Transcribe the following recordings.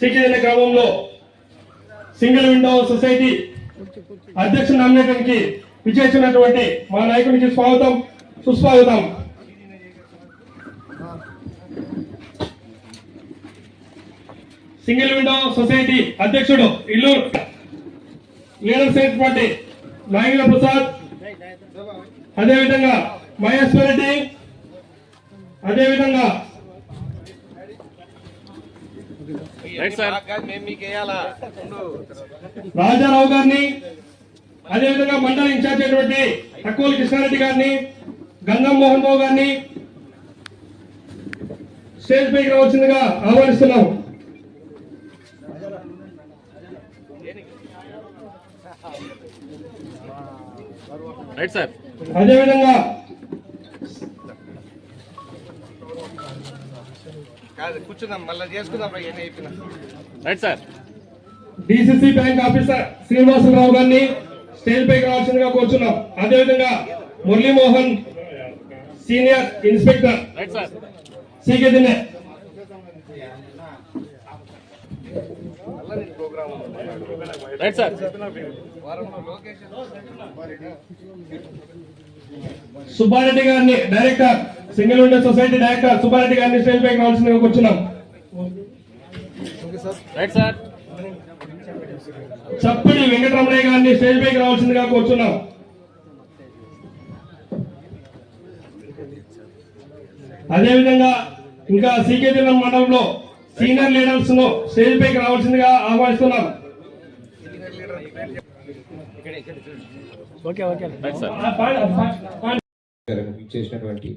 సికింద్ర గ్రామంలో single window society అధ్యక్ష నామినేషన్కి విచ్చేసినటువంటి మా నాయకునికి స్వాగతం సుస్వాగతం. సింగిల్ విండో సొసైటీ అధ్యక్షుడు ఇల్లూరు లీడర్స్ అయినటువంటి పార్టీ నాగేంద్ర ప్రసాద్. అదేవిధంగా మహేశ్వర్ రెడ్డి అదేవిధంగా రైట్ సార్ మేము మీకు వేయాలా రాజారావు గారిని అదేవిధంగా మండల ఇన్ఛార్జ్ అయినటువంటి తక్కువలి కృష్ణారెడ్డి గారిని గంగం మోహన్ బాబు గారిని స్టేజ్ పైకి రావాల్సిందిగా ఆహ్వానిస్తున్నాం. అదేవిధంగా కాదు కూర్చుందాం మళ్ళీ చేసుకుందాం ఏమి అయిపోయినా. Right sir. DCC bank officer Srinivasarao గారిని స్టేజ్ పైకి రావాల్సిందిగా కోరుచున్నాం. అదేవిధంగా Muralimohan senior inspector right sir. CK Dinne right sir. Subbareddy గారిని director single window society director Subbareddy గారిని స్టేజ్ పైకి రావాల్సిందిగా కూర్చున్నాం. చప్పటి వెంకటరమణయ్య గారిని స్టేజ్ పైకి రావాల్సిందిగా కూర్చున్నాం. అదేవిధంగా ఇంకా సీకే మండలంలో సీనియర్ లీడర్స్ను స్టేజ్ పైకి రావాల్సిందిగా ఆహ్వానిస్తున్నాం. ఇచ్చేసినటువంటి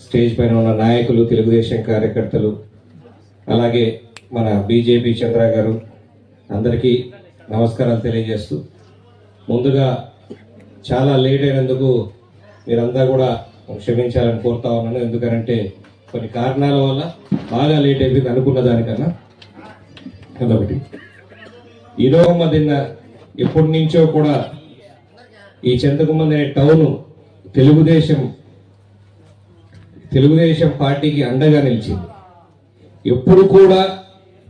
స్టేజ్ పైన ఉన్న నాయకులు తెలుగుదేశం కార్యకర్తలు అలాగే మన బీజేపీ చంద్ర గారు అందరికీ నమస్కారాలు తెలియజేస్తూ ముందుగా చాలా లేట్ అయినందుకు మీరంతా కూడా క్షమించాలని కోరుతా ఉన్నాను. ఎందుకంటే కొన్ని కారణాల వల్ల బాగా లేట్ అయిపోయింది అనుకున్న దానికన్నా. అదొకటి ఈరోజు మధ్యన ఎప్పటి నుంచో కూడా ఈ చింతకుమంది అనే టౌన్ తెలుగుదేశం తెలుగుదేశం పార్టీకి అండగా నిలిచింది. ఎప్పుడు కూడా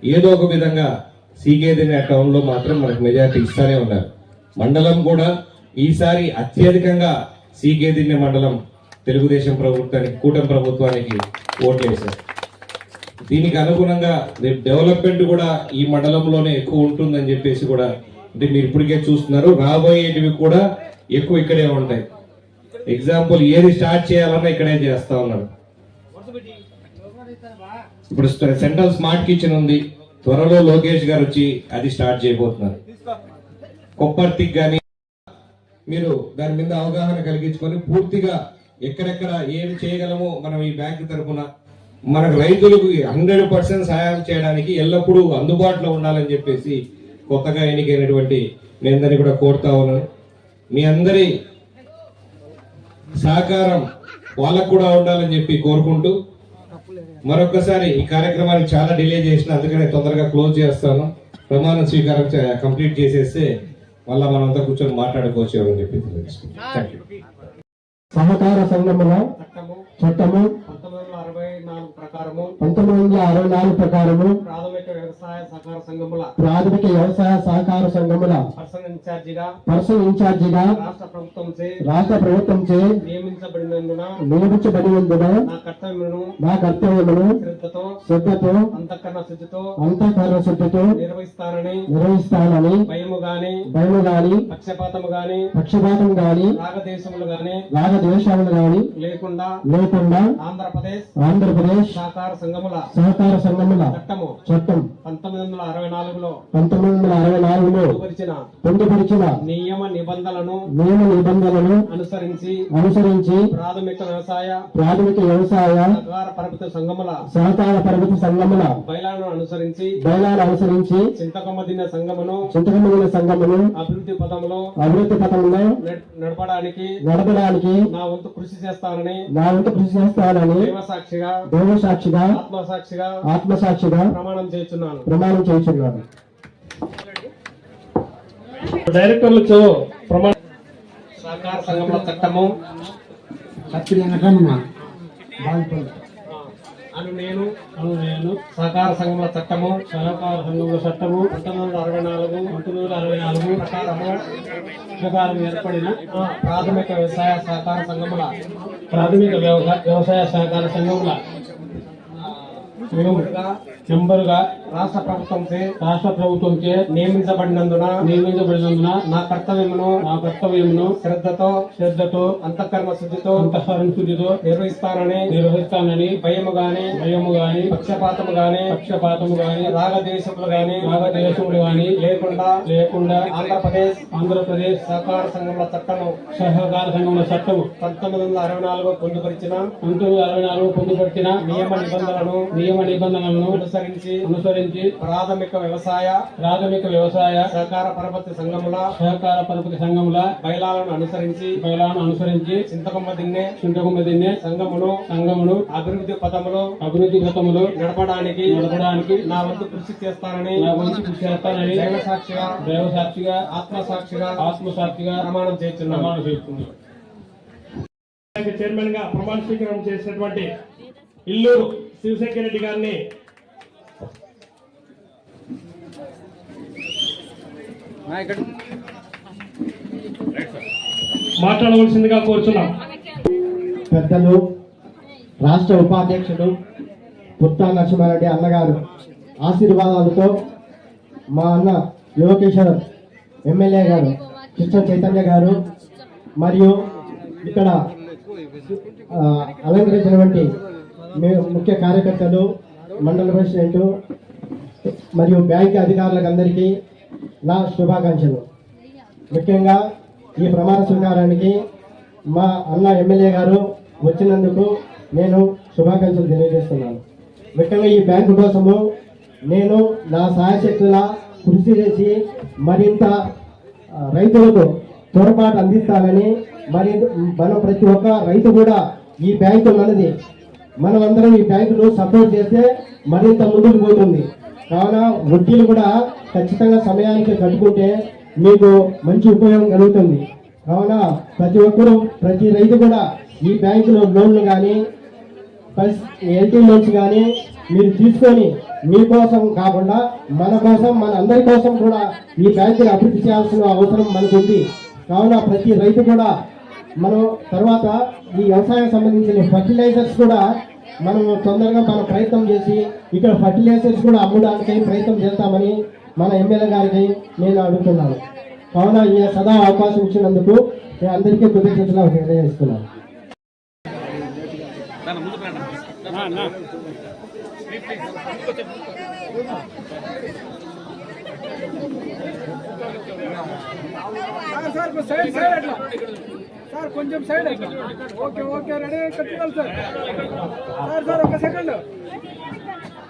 ఏదో ఒక విధంగా సీగేదిన టౌన్లో మాత్రం మనకు మెజార్టీ ఇస్తానే ఉన్నారు. మండలం కూడా ఈసారి అత్యధికంగా సీకేదిన్న మండలం తెలుగుదేశం ప్రభుత్వానికి కూటమి ప్రభుత్వానికి ఓట్లేశారు. దీనికి అనుగుణంగా రేపు డెవలప్మెంట్ కూడా ఈ మండలంలోనే ఎక్కువ ఉంటుందని చెప్పేసి కూడా అంటే మీరు ఇప్పటికే చూస్తున్నారు. రాబోయేటివి కూడా ఎక్కువ ఇక్కడే ఉంటాయి. ఎగ్జాంపుల్ ఏది స్టార్ట్ చేయాలన్నా ఇక్కడే చేస్తా ఉన్నారు ఇప్పుడు సెంట్రల్ స్మార్ట్ కిచెన్ ఉంది. త్వరలో లోకేష్ గారు వచ్చి అది స్టార్ట్ చేయబోతున్నారు. కొప్పర్తికి కానీ మీరు దాని మీద అవగాహన కలిగించుకొని పూర్తిగా ఎక్కడెక్కడ ఏం చేయగలమో మనం ఈ బ్యాంకు తరఫున మనకు రైతులకు హండ్రెడ్ పర్సెంట్ సహాయం చేయడానికి ఎల్లప్పుడూ అందుబాటులో ఉండాలని చెప్పేసి కొత్తగా ఎన్నికైనటువంటి మీ అందరినీ కూడా కోరుతా ఉన్నాను. మీ అందరి సహకారం వాళ్ళకు కూడా ఉండాలని చెప్పి కోరుకుంటూ మరొకసారి ఈ కార్యక్రమాన్ని చాలా డిలే చేసిన అందుకనే తొందరగా క్లోజ్ చేస్తాను. ప్రమాణ స్వీకారం చే- కంప్లీట్ చేసేస్తే మళ్ళా మనంతా కూర్చొని మాట్లాడుకోవచ్చు అని చెప్పి సహకార సంఘముల చట్టము అరవై నాలుగు ప్రకారము పంతొమ్మిది వందల అరవై నాలుగు ప్రకారము ప్రాథమిక వ్యవసాయ సహకార సంఘముల ప్రాథమిక వ్యవసాయ సహకార సంఘముల పర్సనల్ ఇన్ఛార్జిగా పర్సన్ ఇన్ఛార్జిగా రాష్ట్ర ప్రభుత్వంచే నియమించబడినందున నియమించబడినందున నా కర్తవ్యమును శ్రద్ధతో శ్రద్ధతో అంతఃకరణ శుద్ధితో అంతఃకరణ శుద్ధితో నిర్వహిస్తానని నిర్వహిస్తానని భయము గాని భయము గాని పక్షపాతము గాని పక్షపాతం గాని రాగదేశములు గాని రాగద్వేషాలు గాని లేకుండా లేకుండా ఆంధ్రప్రదేశ్ ఆంధ్రప్రదేశ్ సహకార సంఘముల సహకార సంఘముల చట్టము చట్టం పంతొమ్మిది వందల అరవై నాలుగులో పంతొమ్మిది వందల అరవై నాలుగులో పొందుపరిచిన పొందుపరిచిన నియమ నిబంధనలను నియమ నిబంధనలను అనుసరించి అనుసరించి ప్రాథమిక వ్యవసాయ ప్రాథమిక వ్యవసాయ సహకార పరపతి సంఘముల సహకార పరపతి సంఘముల బయలాలను అనుసరించి బయలాలు అనుసరించి చింతకమ్మదిన సంఘమును చింతకమైన సంఘమును అభివృద్ధి పథంలో అభివృద్ధి నడ్- నడపడానికి నడపడానికి నా వంతు కృషి చేస్తానని నా వంతు కృషి చేస్తానని దేవసాక్షిగా దేవసాక్షిగా ఆత్మసాక్షిగా ఆత్మసాక్షిగా ప్రమాణం చేస్తున్నాను. ప్రమాణం చేస్తున్నాను డైరెక్టర్లతో ప్రమాణ సహకార సంఘముల చట్టము. అను నేను అను నేను. సహకార సంఘముల చట్టము సహకార సంఘముల చట్టము పంతొమ్మిది వందల అరవై నాలుగు పంతొమ్మిది వందల అరవై నాలుగు ప్రకారము ప్రకారం ఏర్పడిన ప్రాథమిక వ్యవసాయ సహకార సంఘముల ప్రాథమిక వ్యవసాయ వ్యవసాయ సహకార సంఘముల మెంబరుగా మెంబరుగా రాష్ట్ర ప్రభుత్వంచే రాష్ట్ర ప్రభుత్వంచే నియమించబడినందున నియమించబడినందున నా కర్తవ్యమును నా కర్తవ్యమును శ్రద్ధతో శ్రద్ధతో అంతఃకరణ శుద్ధితో అంతఃకరణ శుద్ధితో నిర్వహిస్తానని నిర్వహిస్తానని భయము గాని భయము గాని పక్షపాతము గాని పక్షపాతము గాని రాగదేశములు గాని రాగదేశములు గాని లేకుండా లేకుండా ఆంధ్రప్రదేశ్ ఆంధ్రప్రదేశ్ సహకార సంఘముల చట్టము సహకార సంఘముల చట్టము పంతొమ్మిది వందల అరవై నాలుగు పొందుపరిచిన పంతొమ్మిది వందల అరవై నాలుగు పొందుపరిచిన నియమ నిబంధనలను నియమ నిబంధనలను అనుసరించి అనుసరించి ప్రాథమిక వ్యవసాయ ప్రాథమిక వ్యవసాయ సహకార పరపతి సంఘముల సహకార పరపతి సంఘముల బయలాలను అనుసరించి బయలాలను అనుసరించి చింతకొమ్మ దిన్నే చింతకొమ్మ దిన్నే సంఘమును సంఘమును అభివృద్ధి పథములో అభివృద్ధి పథములు నడపడానికి నడపడానికి నా వంతు కృషి చేస్తానని నా వంతు కృషి చేస్తానని దైవ సాక్షిగా దైవ సాక్షిగా ఆత్మ సాక్షిగా ఆత్మ సాక్షిగా ప్రమాణం చేస్తున్నాను. ప్రమాణం చేస్తున్నాను. చైర్మన్గా ప్రమాణ స్వీకారం చేసినటువంటి ఇల్లూరు శివశంకర్ రెడ్డి గారిని మాట్లాడవలసిందిగా కోరుచున్నాం. పెద్దలు రాష్ట్ర ఉపాధ్యక్షుడు పుట్టా నరసింహారెడ్డి అన్నగారు ఆశీర్వాదాలతో మా అన్న యువకిషోర్ ఎమ్మెల్యే గారు కృష్ణ చైతన్య గారు మరియు ఇక్కడ అలంకరించినటువంటి మే- ముఖ్య కార్యకర్తలు మండల ప్రెసిడెంట్ మరియు బ్యాంక్ అధికారులకు అందరికీ నా శుభాకాంక్షలు. ముఖ్యంగా ఈ ప్రమాణ స్వీకారానికి మా అన్న ఎమ్మెల్యే గారు వచ్చినందుకు నేను శుభాకాంక్షలు తెలియజేస్తున్నాను. ముఖ్యంగా ఈ బ్యాంకు కోసము నేను నా సాయశక్తుల కృషి చేసి మరింత రైతులకు తోడ్పాటు అందిస్తానని మరి మనం ప్రతి ఒక్క రైతు కూడా ఈ బ్యాంకు మనది. మనమందరం ఈ బ్యాంకును సపోర్ట్ చేస్తే మరింత ముందుకు పోతుంది. కావున వడ్డీలు కూడా ఖచ్చితంగా సమయానికి కట్టుకుంటే మీకు మంచి ఉపయోగం కలుగుతుంది. కావున ప్రతి ఒక్కరూ ప్రతి రైతు కూడా ఈ బ్యాంకులో లోన్లు కానీ ప్లస్ ఎల్టీ లోన్స్ కానీ మీరు తీసుకొని మీకోసం కాకుండా మన కోసం మన అందరి కోసం కూడా ఈ బ్యాంకుని అభివృద్ధి చేయాల్సిన అవసరం మనకు ఉంది కావున ప్రతి రైతు కూడా మనం తర్వాత ఈ వ్యవసాయం సంబంధించిన ఫర్టిలైజర్స్ కూడా మనం తొందరగా మన ప్రయత్నం చేసి ఇక్కడ ఫర్టిలైజర్స్ కూడా అమ్మడానికి ప్రయత్నం చేస్తామని మన ఎమ్మెల్యే గారికి నేను అడుగుతున్నాను. కావున ఈ సదా అవకాశం ఇచ్చినందుకు నేను అందరికీ కృతజ్ఞతలు తెలియజేస్తున్నాను. సార్ సైడ్ సైడ్ సార్ కొంచెం సైడ్ ఓకే ఓకే రెడీ కట్టుకోవాలి సార్. సార్ సార్ ఒక సెకండ్.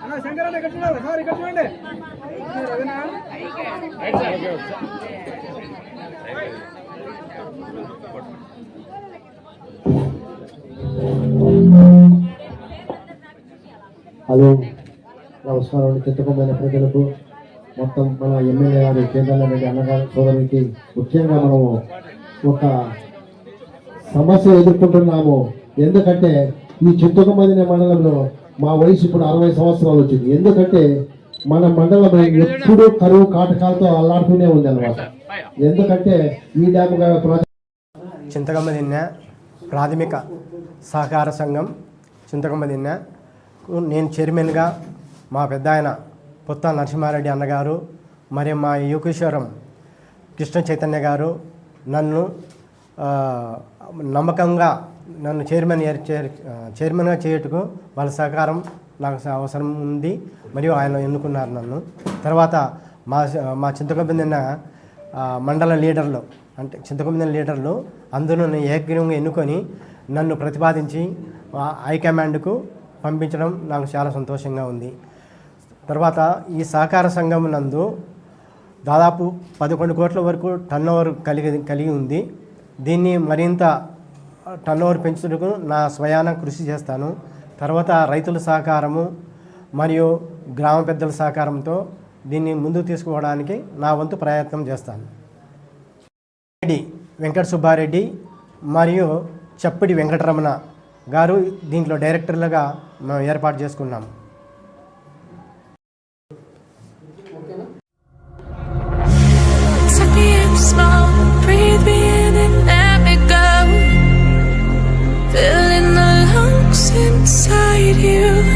అన్న శంకర్ కట్టుకోవాలి. సార్ ఇక్కడ చూడండి. హలో నమస్కారం. చిత్తకమైన ప్రజలకు మొత్తం మన ఎమ్మెల్యే గారి కేంద్రంలో రెడ్డి అన్నగారి సోదరికి ముఖ్యంగా మనము ఒక సమస్య ఎదుర్కొంటున్నాము. ఎందుకంటే ఈ చిత్తకమైన మండలంలో మా వయసు ఇప్పుడు అరవై సంవత్సరాలు వచ్చింది. ఎందుకంటే మన మండలం ఎప్పుడూ కరువు కాటకాలతో అల్లాడుతూనే ఉంది అనమాట ఎందుకంటే ఈ డ్యామ్ ప్రాజెక్ట్ చింతకమ్మ దిన్నె ప్రాథమిక సహకార సంఘం చింతకమ్మ దిన్నె. నేను చైర్మన్గా మా పెద్ద ఆయన పుత్త నరసింహారెడ్డి అన్నగారు మరియు మా యోగేశ్వరం కృష్ణ చైతన్య గారు నన్ను నమ్మకంగా నన్ను చైర్మన్ చైర్మన్గా చేయుటకు వాళ్ళ సహకారం నాకు అవసరం ఉంది. మరియు ఆయన ఎన్నుకున్నారు నన్ను. తర్వాత మా మా చింతకబందిన మండల లీడర్లు అంటే చింతకబిందిన లీడర్లు అందరూ నన్ను ఏకగ్రీవంగా ఎన్నుకొని నన్ను ప్రతిపాదించి హైకమాండ్కు పంపించడం నాకు చాలా సంతోషంగా ఉంది. తర్వాత ఈ సహకార సంఘం నందు దాదాపు పదకొండు కోట్ల వరకు టర్న్ ఓవర్ కలిగి కలిగి ఉంది. దీన్ని మరింత టర్న్ ఓవర్ పెంచుటకు నా స్వయాన కృషి చేస్తాను. తర్వాత రైతుల సహకారము మరియు గ్రామ పెద్దల సహకారంతో దీన్ని ముందు తీసుకోవడానికి నా వంతు ప్రయత్నం చేస్తాను. రెడ్డి వెంకట సుబ్బారెడ్డి మరియు చప్పిడి వెంకటరమణ గారు దీంట్లో డైరెక్టర్లుగా మేము ఏర్పాటు చేసుకున్నాము inside you.